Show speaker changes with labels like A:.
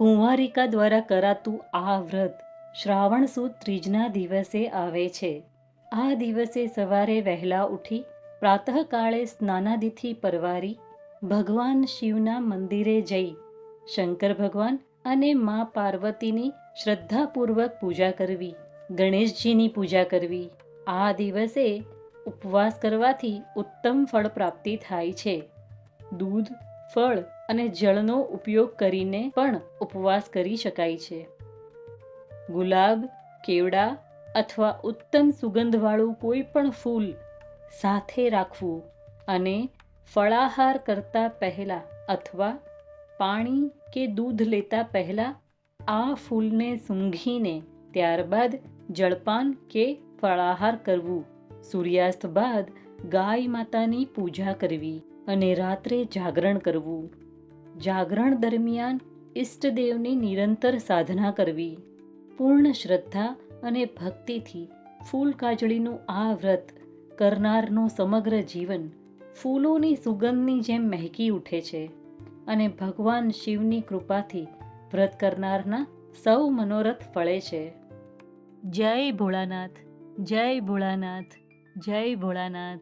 A: કુંવારિકા દ્વારા કરાતું આ વ્રત શ્રાવણ સુદ ત્રીજના દિવસે આવે છે. આ દિવસે સવારે વહેલા ઉઠી પ્રાતઃકાળે સ્નાનાદિથી પરવારી ભગવાન શિવના મંદિરે જઈ શંકર ભગવાન અને મા પાર્વતીની શ્રદ્ધાપૂર્વક પૂજા કરવી, ગણેશજીની પૂજા કરવી. આ દિવસે ઉપવાસ કરવાથી ઉત્તમ ફળ પ્રાપ્તિ થાય છે. દૂધ ફળ અને જળનો ઉપયોગ કરીને પણ ઉપવાસ કરી શકાય છે. ગુલાબ, કેવડા અથવા ઉત્તમ સુગંધવાળું કોઈ પણ ફૂલ સાથે રાખવું અને ફળાહાર કરતા પહેલા અથવા પાણી કે દૂધ લેતા પહેલા આ ફૂલને સૂંઘીને ત્યારબાદ જળપાન કે ફળાહાર કરવું. સૂર્યાસ્ત બાદ ગાય માતાની પૂજા કરવી. અને રાત્રે જાગરણ કરવું. જાગરણ દરમિયાન ઈષ્ટદેવની નિરંતર સાધના કરવી. પૂર્ણ શ્રદ્ધા અને ભક્તિથી ફૂલ કાજળીનું આ વ્રત કરનારનું સમગ્ર જીવન ફૂલોની સુગંધની જેમ મહેકી ઉઠે છે અને ભગવાન શિવની કૃપાથી વ્રત કરનારના સૌ મનોરથ ફળે છે. જય ભોળાનાથ જય ભોળાનાથ જય ભોળાનાથ.